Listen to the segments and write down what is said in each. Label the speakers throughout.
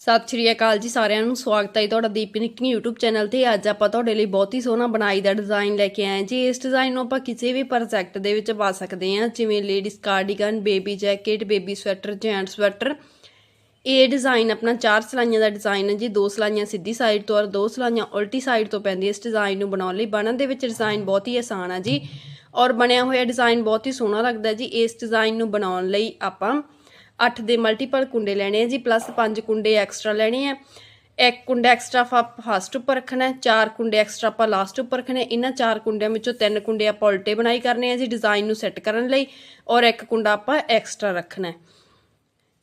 Speaker 1: ਸਤਿ ਸ਼੍ਰੀ ਅਕਾਲ ਜੀ ਸਾਰਿਆਂ ਨੂੰ, ਸਵਾਗਤ ਹੈ ਜੀ ਤੁਹਾਡਾ ਦੀਪੀ ਨਿੱਕੀ YouTube ਚੈਨਲ ਤੇ। ਅੱਜ ਆਪਾਂ ਤੁਹਾਡੇ ਲਈ ਬਹੁਤ ਹੀ ਸੋਹਣਾ ਬਣਾਈ ਦਾ ਡਿਜ਼ਾਈਨ ਲੈ ਕੇ ਆਏ ਜੀ। ਇਸ ਡਿਜ਼ਾਈਨ ਨੂੰ ਆਪਾਂ ਕਿਸੇ ਵੀ ਪ੍ਰੋਜੈਕਟ ਦੇ ਵਿੱਚ ਪਾ ਸਕਦੇ ਹਾਂ, ਜਿਵੇਂ ladies cardigan baby jacket baby sweater gent sweater ਇਹ ਡਿਜ਼ਾਈਨ ਆਪਣਾ ਚਾਰ ਸਲਾਈਆਂ ਦਾ ਡਿਜ਼ਾਈਨ ਹੈ ਜੀ। ਦੋ ਸਲਾਈਆਂ ਸਿੱਧੀ ਸਾਈਡ ਤੋਂ ਔਰ ਦੋ ਸਲਾਈਆਂ ਉਲਟੀ ਸਾਈਡ ਤੋਂ ਪੈਂਦੀ ਇਸ ਡਿਜ਼ਾਈਨ ਨੂੰ ਬਣਾਉਣ ਲਈ ਬਣਨ ਦੇ ਵਿੱਚ ਡਿਜ਼ਾਈਨ ਬਹੁਤ ਹੀ ਆਸਾਨ ਆ ਜੀ। ਔਰ ਬਣਿਆ ਹੋਇਆ ਡਿਜ਼ਾਈਨ ਬਹੁਤ ਹੀ ਸੋਹਣਾ ਲੱਗਦਾ ਜੀ। ਇਸ ਡਿਜ਼ਾਈਨ ਨੂੰ ਬਣਾਉਣ ਲਈ ਆਪਾਂ 8 ਦੇ ਮਲਟੀਪਲ ਕੁੰਡੇ ਲੈਣੇ ਆ ਜੀ ਪਲੱਸ 5 ਕੁੰਡੇ ਐਕਸਟਰਾ ਲੈਣੇ ਆ। ਇੱਕ ਕੁੰਡਾ ਐਕਸਟਰਾ ਆਪਾਂ ਫਸਟ ਉੱਪਰ ਰੱਖਣਾ ਚਾਰ ਕੁੰਡੇ ਐਕਸਟਰਾ ਆਪਾਂ ਲਾਸਟ ਉੱਪਰ ਰੱਖਣੇ ਇਹਨਾਂ ਚਾਰ ਕੁੰਡਿਆਂ ਵਿੱਚੋਂ ਤਿੰਨ ਕੁੰਡੇ ਆਪਾਂ ਉਲਟੇ ਬਣਾਈ ਕਰਨੇ ਆ ਜੀ ਡਿਜ਼ਾਈਨ ਨੂੰ ਸੈੱਟ ਕਰਨ ਲਈ, ਔਰ ਇੱਕ ਕੁੰਡਾ ਆਪਾਂ ਐਕਸਟਰਾ ਰੱਖਣਾ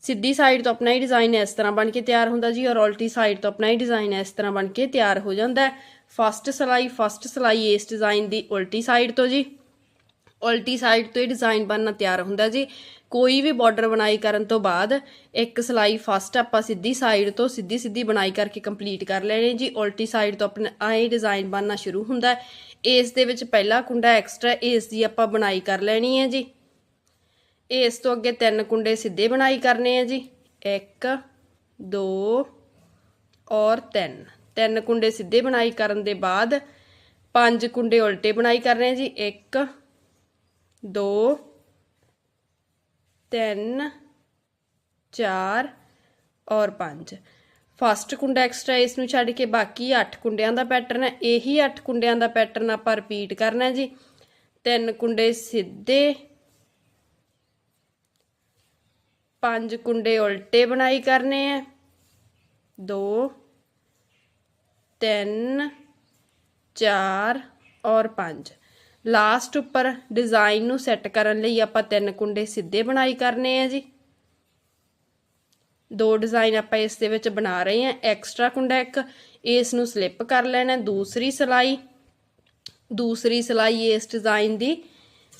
Speaker 1: ਸਿੱਧੀ ਸਾਈਡ ਤੋਂ ਆਪਣਾ ਹੀ ਡਿਜ਼ਾਈਨ ਇਸ ਤਰ੍ਹਾਂ ਬਣ ਕੇ ਤਿਆਰ ਹੁੰਦਾ ਜੀ, ਔਰ ਉਲਟੀ ਸਾਈਡ ਤੋਂ ਆਪਣਾ ਹੀ ਡਿਜ਼ਾਈਨ ਇਸ ਤਰ੍ਹਾਂ ਬਣ ਕੇ ਤਿਆਰ ਹੋ ਜਾਂਦਾ ਫਸਟ ਸਲਾਈ ਫਸਟ ਸਲਾਈ ਇਸ ਡਿਜ਼ਾਈਨ ਦੀ ਉਲਟੀ ਸਾਈਡ ਤੋਂ ਜੀ। ਉਲਟੀ ਸਾਈਡ ਤੋਂ ਇਹ ਡਿਜ਼ਾਈਨ ਬਣਨਾ ਤਿਆਰ ਹੁੰਦਾ ਜੀ। ਕੋਈ ਵੀ ਬਾਰਡਰ ਬਣਾਈ ਕਰਨ ਤੋਂ ਬਾਅਦ ਇੱਕ ਸਲਾਈ ਫਸਟ ਆਪਾਂ ਸਿੱਧੀ ਸਾਈਡ ਤੋਂ ਸਿੱਧੀ ਸਿੱਧੀ ਬਣਾਈ ਕਰਕੇ ਕੰਪਲੀਟ ਕਰ ਲੈਣੀ ਜੀ। ਉਲਟੀ ਸਾਈਡ ਤੋਂ ਆਪਣਾ ਆਏ ਡਿਜ਼ਾਈਨ ਬਣਨਾ ਸ਼ੁਰੂ ਹੁੰਦਾ ਹੈ। ਇਸ ਦੇ ਵਿੱਚ ਪਹਿਲਾ ਕੁੰਡਾ ਐਕਸਟਰਾ ਇਸ ਦੀ ਆਪਾਂ ਬਣਾਈ ਕਰ ਲੈਣੀ ਹੈ ਜੀ। ਇਸ ਤੋਂ ਅੱਗੇ ਤਿੰਨ ਕੁੰਡੇ ਸਿੱਧੇ ਬਣਾਈ ਕਰਨੇ ਆ ਜੀ। 1 2 ਔਰ 3 ਤਿੰਨ ਕੁੰਡੇ ਸਿੱਧੇ ਬਣਾਈ ਕਰਨ ਦੇ ਬਾਅਦ ਪੰਜ ਕੁੰਡੇ ਉਲਟੇ ਬਣਾਈ ਕਰਨੇ ਆ ਜੀ। 1 2 3 4 ਔਰ ਪੰਜ। ਫਸਟ ਕੁੰਡਾ ਐਕਸਟਰਾ ਇਸ ਨੂੰ ਛੱਡ ਕੇ ਬਾਕੀ 8 ਕੁੰਡਿਆਂ ਦਾ ਪੈਟਰਨ ਹੈ। ਇਹੀ 8 ਕੁੰਡਿਆਂ ਦਾ ਪੈਟਰਨ ਆਪਾਂ ਰਿਪੀਟ ਕਰਨਾ ਜੀ। ਤਿੰਨ ਕੁੰਡੇ ਸਿੱਧੇ, ਪੰਜ ਕੁੰਡੇ ਉਲਟੇ ਬਣਾਈ ਕਰਨੇ ਆ 2 3 4 ਔਰ 5 ਲਾਸਟ ਉੱਪਰ ਡਿਜ਼ਾਈਨ ਨੂੰ ਸੈੱਟ ਕਰਨ ਲਈ ਆਪਾਂ ਤਿੰਨ ਕੁੰਡੇ ਸਿੱਧੇ ਬਣਾਈ ਕਰਨੇ ਆ ਜੀ। ਦੋ ਡਿਜ਼ਾਈਨ ਆਪਾਂ ਇਸ ਦੇ ਵਿੱਚ ਬਣਾ ਰਹੇ ਹਾਂ ਐਕਸਟਰਾ ਕੁੰਡਾ ਇੱਕ, ਇਸ ਨੂੰ ਸਲਿੱਪ ਕਰ ਲੈਣਾ, ਦੂਸਰੀ ਸਲਾਈ। ਦੂਸਰੀ ਸਲਾਈ ਇਸ ਡਿਜ਼ਾਈਨ ਦੀ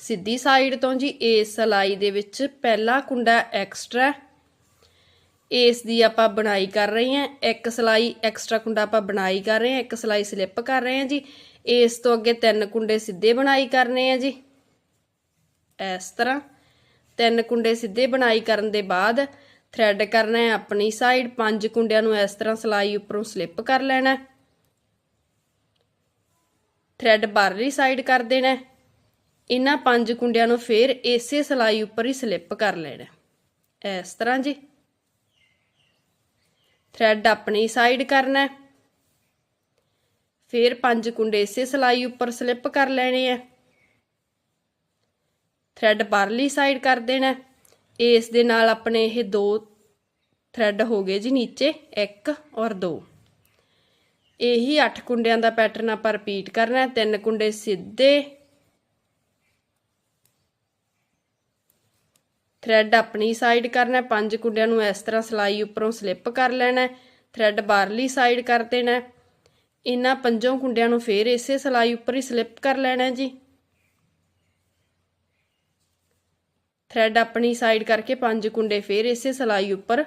Speaker 1: ਸਿੱਧੀ ਸਾਈਡ ਤੋਂ ਜੀ, ਇਸ ਸਲਾਈ ਦੇ ਵਿੱਚ ਪਹਿਲਾ ਕੁੰਡਾ ਐਕਸਟਰਾ ਇਸ ਦੀ ਆਪਾਂ ਬਣਾਈ ਕਰ ਰਹੇ ਹਾਂ ਇੱਕ ਸਲਾਈ ਐਕਸਟਰਾ ਕੁੰਡਾ ਆਪਾਂ ਬਣਾਈ ਕਰ ਰਹੇ ਹਾਂ ਇੱਕ ਸਲਾਈ ਸਲਿੱਪ ਕਰ ਰਹੇ ਹਾਂ ਜੀ। ਇਸ ਤੋਂ ਅੱਗੇ ਤਿੰਨ ਕੁੰਡੇ ਸਿੱਧੇ ਬਣਾਈ ਕਰਨੇ ਆ ਜੀ। ਇਸ ਤਰ੍ਹਾਂ ਤਿੰਨ ਕੁੰਡੇ ਸਿੱਧੇ ਬਣਾਈ ਕਰਨ ਦੇ ਬਾਅਦ ਥ੍ਰੈਡ ਕਰਨਾ ਹੈ ਆਪਣੀ ਸਾਈਡ ਪੰਜ ਕੁੰਡਿਆਂ ਨੂੰ ਇਸ ਤਰ੍ਹਾਂ ਸਲਾਈ ਉੱਪਰੋਂ ਸਲਿੱਪ ਕਰ ਲੈਣਾ ਹੈ। ਥ੍ਰੈਡ ਬਾਹਰਲੀ ਸਾਈਡ ਕਰ ਦੇਣਾ ਇਹਨਾਂ ਪੰਜ ਕੁੰਡਿਆਂ ਨੂੰ ਫੇਰ ਇਸੇ ਸਲਾਈ ਉੱਪਰ ਹੀ ਸਲਿੱਪ ਕਰ ਲੈਣਾ ਇਸ ਤਰ੍ਹਾਂ ਜੀ। ਥ੍ਰੈਡ ਆਪਣੀ ਸਾਈਡ ਕਰਨਾ ਹੈ। ਫਿਰ ਪੰਜ ਕੁੰਡੇ ਇਸੇ ਸਲਾਈ ਉੱਪਰ ਸਲਿੱਪ ਕਰ ਲੈਣੇ ਆ ਥ੍ਰੈਡ ਬਾਹਰਲੀ ਸਾਈਡ ਕਰ ਦੇਣਾ ਇਸ ਦੇ ਨਾਲ ਆਪਣੇ ਇਹ ਦੋ ਥ੍ਰੈਡ ਹੋ ਗਏ ਜੀ ਨੀਚੇ 1 ਔਰ 2 ਇਹੀ 8 ਕੁੰਡਿਆਂ ਦਾ ਪੈਟਰਨ ਆਪਾਂ ਰਿਪੀਟ ਕਰਨਾ ਹੈ ਤਿੰਨ ਕੁੰਡੇ ਸਿੱਧੇ। ਥ੍ਰੈਡ ਆਪਣੀ ਸਾਈਡ ਕਰਨਾ ਪੰਜ ਕੁੰਡਿਆਂ ਨੂੰ ਇਸ ਤਰ੍ਹਾਂ ਸਲਾਈ ਉੱਪਰੋਂ ਸਲਿੱਪ ਕਰ ਲੈਣਾ ਹੈ ਥ੍ਰੈਡ ਬਾਹਰਲੀ ਸਾਈਡ ਕਰ ਦੇਣਾ ਇਹਨਾਂ ਪੰਜੋਂ ਕੁੰਡਿਆਂ ਨੂੰ ਫੇਰ ਇਸੇ ਸਲਾਈ ਉੱਪਰ ਹੀ ਸਲਿੱਪ ਕਰ ਲੈਣਾ ਜੀ। ਥ੍ਰੈਡ ਆਪਣੀ ਸਾਈਡ ਕਰਕੇ ਪੰਜ ਕੁੰਡੇ ਫੇਰ ਇਸੇ ਸਲਾਈ ਉੱਪਰ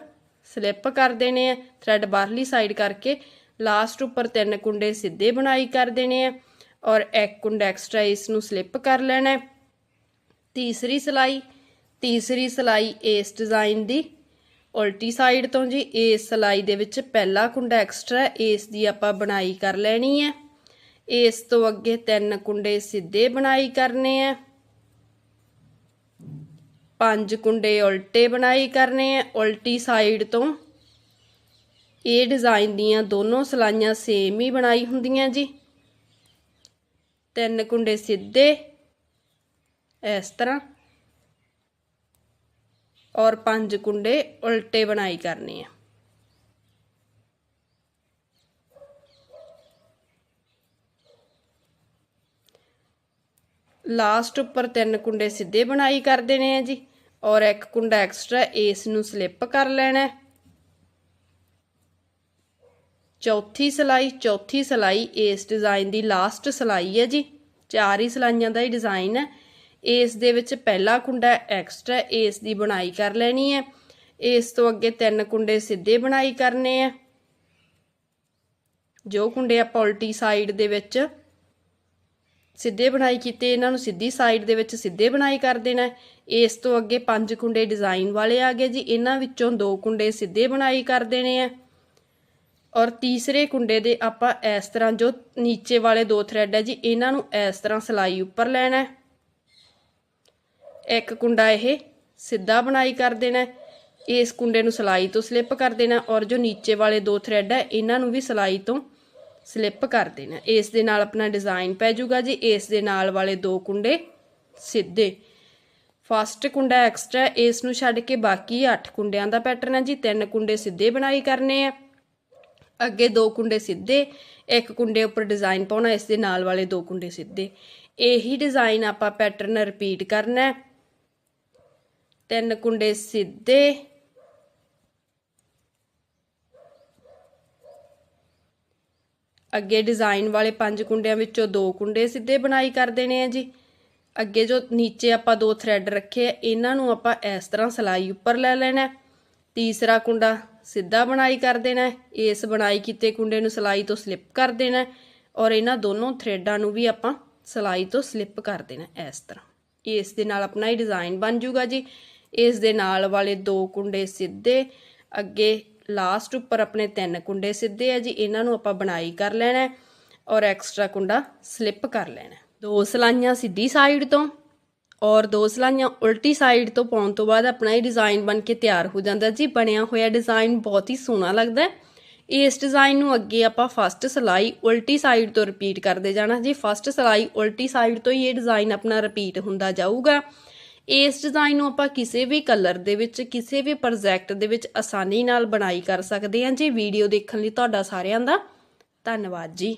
Speaker 1: ਸਲਿੱਪ ਕਰ ਦੇਣੇ ਆ ਥ੍ਰੈਡ ਬਾਹਰਲੀ ਸਾਈਡ ਕਰਕੇ ਲਾਸਟ ਉੱਪਰ ਤਿੰਨ ਕੁੰਡੇ ਸਿੱਧੇ ਬਣਾਈ ਕਰ ਦੇਣੇ ਆ ਔਰ ਇੱਕ ਕੁੰਡਾ ਐਕਸਟਰਾ ਇਸ ਨੂੰ ਸਲਿੱਪ ਕਰ ਲੈਣਾ ਤੀਸਰੀ ਸਲਾਈ ਤੀਸਰੀ ਸਲਾਈ ਇਸ ਡਿਜ਼ਾਈਨ ਦੀ ਉਲਟੀ ਸਾਈਡ ਤੋਂ ਜੀ, ਇਸ ਸਲਾਈ ਦੇ ਵਿੱਚ ਪਹਿਲਾ ਕੁੰਡਾ ਐਕਸਟਰਾ ਇਸ ਦੀ ਆਪਾਂ ਬਣਾਈ ਕਰ ਲੈਣੀ ਹੈ। ਇਸ ਤੋਂ ਅੱਗੇ ਤਿੰਨ ਕੁੰਡੇ ਸਿੱਧੇ ਬਣਾਈ ਕਰਨੇ ਆ ਪੰਜ ਕੁੰਡੇ ਉਲਟੇ ਬਣਾਈ ਕਰਨੇ ਆ ਉਲਟੀ ਸਾਈਡ ਤੋਂ ਇਹ ਡਿਜ਼ਾਈਨ ਦੀਆਂ ਦੋਨੋਂ ਸਲਾਈਆਂ ਸੇਮ ਹੀ ਬਣਾਈ ਹੁੰਦੀਆਂ ਜੀ। ਤਿੰਨ ਕੁੰਡੇ ਸਿੱਧੇ, ਇਸ ਤਰ੍ਹਾਂ ਔਰ ਪੰਜ ਕੁੰਡੇ ਉਲਟੇ ਬਣਾਈ ਕਰਨੇ ਆ। ਲਾਸਟ ਉੱਪਰ ਤਿੰਨ ਕੁੰਡੇ ਸਿੱਧੇ ਬਣਾਈ ਕਰ ਦੇਣੇ ਆ ਜੀ, ਔਰ ਇੱਕ ਕੁੰਡਾ ਐਕਸਟਰਾ ਇਸ ਨੂੰ ਸਲਿੱਪ ਕਰ ਲੈਣਾ ਹੈ। ਚੌਥੀ ਸਲਾਈ ਚੌਥੀ ਸਲਾਈ ਇਸ ਡਿਜ਼ਾਈਨ ਦੀ ਲਾਸਟ ਸਲਾਈ ਹੈ ਜੀ। ਚਾਰ ਹੀ ਸਲਾਈਆਂ ਦਾ ਹੀ ਡਿਜ਼ਾਈਨ ਹੈ। ਇਸ ਦੇ ਵਿੱਚ ਪਹਿਲਾ ਕੁੰਡਾ ਐਕਸਟਰਾ ਇਸ ਦੀ ਬਣਾਈ ਕਰ ਲੈਣੀ ਹੈ। ਇਸ ਤੋਂ ਅੱਗੇ ਤਿੰਨ ਕੁੰਡੇ ਸਿੱਧੇ ਬਣਾਈ ਕਰਨੇ ਆ ਜੋ ਕੁੰਡੇ ਆਪਾਂ ਉਲਟੀ ਸਾਈਡ ਦੇ ਵਿੱਚ ਸਿੱਧੇ ਬਣਾਈ ਕੀਤੇ, ਇਹਨਾਂ ਨੂੰ ਸਿੱਧੀ ਸਾਈਡ ਦੇ ਵਿੱਚ ਸਿੱਧੇ ਬਣਾਈ ਕਰ ਦੇਣਾ ਇਸ ਤੋਂ ਅੱਗੇ ਪੰਜ ਕੁੰਡੇ ਡਿਜ਼ਾਈਨ ਵਾਲੇ ਆ ਗਏ ਜੀ। ਇਹਨਾਂ ਵਿੱਚੋਂ ਦੋ ਕੁੰਡੇ ਸਿੱਧੇ ਬਣਾਈ ਕਰ ਦੇਣੇ ਆ ਔਰ ਤੀਸਰੇ ਕੁੰਡੇ ਦੇ ਆਪਾਂ ਇਸ ਤਰ੍ਹਾਂ ਜੋ ਨੀਚੇ ਵਾਲੇ ਦੋ ਥ੍ਰੈਡ ਹੈ ਜੀ, ਇਹਨਾਂ ਨੂੰ ਇਸ ਤਰ੍ਹਾਂ ਸਲਾਈ ਉੱਪਰ ਲੈਣਾ ਹੈ। ਇੱਕ ਕੁੰਡਾ ਇਹ ਸਿੱਧਾ ਬਣਾਈ ਕਰ ਦੇਣਾ ਇਸ ਕੁੰਡੇ ਨੂੰ ਸਲਾਈ ਤੋਂ ਸਲਿੱਪ ਕਰ ਦੇਣਾ ਔਰ ਜੋ ਨੀਚੇ ਵਾਲੇ ਦੋ ਥ੍ਰੈਡ ਹੈ, ਇਹਨਾਂ ਨੂੰ ਵੀ ਸਲਾਈ ਤੋਂ ਸਲਿੱਪ ਕਰ ਦੇਣਾ ਇਸ ਦੇ ਨਾਲ ਆਪਣਾ ਡਿਜ਼ਾਈਨ ਪੈ ਜਾਊਗਾ ਜੀ। ਇਸ ਦੇ ਨਾਲ ਵਾਲੇ ਦੋ ਕੁੰਡੇ ਸਿੱਧੇ। ਫਸਟ ਕੁੰਡਾ ਐਕਸਟਰਾ ਇਸ ਨੂੰ ਛੱਡ ਕੇ ਬਾਕੀ 8 ਕੁੰਡਿਆਂ ਦਾ ਪੈਟਰਨ ਹੈ ਜੀ। ਤਿੰਨ ਕੁੰਡੇ ਸਿੱਧੇ ਬਣਾਈ ਕਰਨੇ ਆ। ਅੱਗੇ ਦੋ ਕੁੰਡੇ ਸਿੱਧੇ, ਇੱਕ ਕੁੰਡੇ ਉੱਪਰ ਡਿਜ਼ਾਈਨ ਪਾਉਣਾ, ਇਸ ਦੇ ਨਾਲ ਵਾਲੇ ਦੋ ਕੁੰਡੇ ਸਿੱਧੇ। ਇਹੀ ਡਿਜ਼ਾਈਨ ਆਪਾਂ ਪੈਟਰਨ ਰਿਪੀਟ ਕਰਨਾ ਹੈ। ਤਿੰਨ ਕੁੰਡੇ ਸਿੱਧੇ। ਅੱਗੇ ਡਿਜ਼ਾਈਨ ਵਾਲੇ ਪੰਜ ਕੁੰਡਿਆਂ ਵਿੱਚੋਂ ਦੋ ਕੁੰਡੇ ਸਿੱਧੇ ਬਣਾਈ ਕਰ ਦੇਣੇ ਆ ਜੀ। ਅੱਗੇ ਜੋ ਨੀਚੇ ਆਪਾਂ ਦੋ ਥ੍ਰੈਡ ਰੱਖੇ ਆ, ਇਹਨਾਂ ਨੂੰ ਆਪਾਂ ਇਸ ਤਰ੍ਹਾਂ ਸਲਾਈ ਉੱਪਰ ਲੈ ਲੈਣਾ ਤੀਸਰਾ ਕੁੰਡਾ ਸਿੱਧਾ ਬਣਾਈ ਕਰ ਦੇਣਾ ਇਸ ਬਣਾਈ ਕੀਤੇ ਕੁੰਡੇ ਨੂੰ ਸਲਾਈ ਤੋਂ ਸਲਿੱਪ ਕਰ ਦੇਣਾ ਔਰ ਇਹਨਾਂ ਦੋਨੋਂ ਥ੍ਰੈਡਾਂ ਨੂੰ ਵੀ ਆਪਾਂ ਸਲਾਈ ਤੋਂ ਸਲਿੱਪ ਕਰ ਦੇਣਾ ਇਸ ਤਰ੍ਹਾਂ। ਇਸ ਦੇ ਨਾਲ ਆਪਣਾ ਹੀ ਡਿਜ਼ਾਈਨ ਬਣ ਜਾਊਗਾ ਜੀ। ਇਸ ਦੇ ਨਾਲ ਵਾਲੇ ਦੋ ਕੁੰਡੇ ਸਿੱਧੇ, ਅੱਗੇ ਲਾਸਟ ਉੱਪਰ ਆਪਣੇ ਤਿੰਨ ਕੁੰਡੇ ਸਿੱਧੇ ਆ ਜੀ, ਇਹਨਾਂ ਨੂੰ ਆਪਾਂ ਬਣਾਈ ਕਰ ਲੈਣਾ ਔਰ ਐਕਸਟਰਾ ਕੁੰਡਾ ਸਲਿੱਪ ਕਰ ਲੈਣਾ ਦੋ ਸਲਾਈਆਂ ਸਿੱਧੀ ਸਾਈਡ ਤੋਂ ਔਰ ਦੋ ਸਲਾਈਆਂ ਉਲਟੀ ਸਾਈਡ ਤੋਂ ਪਾਉਣ ਤੋਂ ਬਾਅਦ ਆਪਣਾ ਇਹ ਡਿਜ਼ਾਈਨ ਬਣ ਕੇ ਤਿਆਰ ਹੋ ਜਾਂਦਾ ਜੀ, ਬਣਿਆ ਹੋਇਆ ਡਿਜ਼ਾਈਨ ਬਹੁਤ ਹੀ ਸੋਹਣਾ ਲੱਗਦਾ ਹੈ। ਇਸ ਡਿਜ਼ਾਈਨ ਨੂੰ ਅੱਗੇ ਆਪਾਂ ਫਸਟ ਸਲਾਈ ਉਲਟੀ ਸਾਈਡ ਤੋਂ ਰਿਪੀਟ ਕਰਦੇ ਜਾਣਾ ਜੀ ਫਸਟ ਸਲਾਈ ਉਲਟੀ ਸਾਈਡ ਤੋਂ ਹੀ ਇਹ ਡਿਜ਼ਾਈਨ ਆਪਣਾ ਰਿਪੀਟ ਹੁੰਦਾ ਜਾਊਗਾ। ਇਸ ਡਿਜ਼ਾਈਨ ਨੂੰ ਆਪਾਂ ਕਿਸੇ ਵੀ ਕਲਰ ਦੇ ਵਿੱਚ, ਕਿਸੇ ਵੀ ਪ੍ਰੋਜੈਕਟ ਦੇ ਵਿੱਚ ਆਸਾਨੀ ਨਾਲ ਬਣਾਈ ਕਰ ਸਕਦੇ ਹਾਂ ਜੀ। ਵੀਡੀਓ ਦੇਖਣ ਲਈ ਤੁਹਾਡਾ ਸਾਰਿਆਂ ਦਾ ਧੰਨਵਾਦ ਜੀ।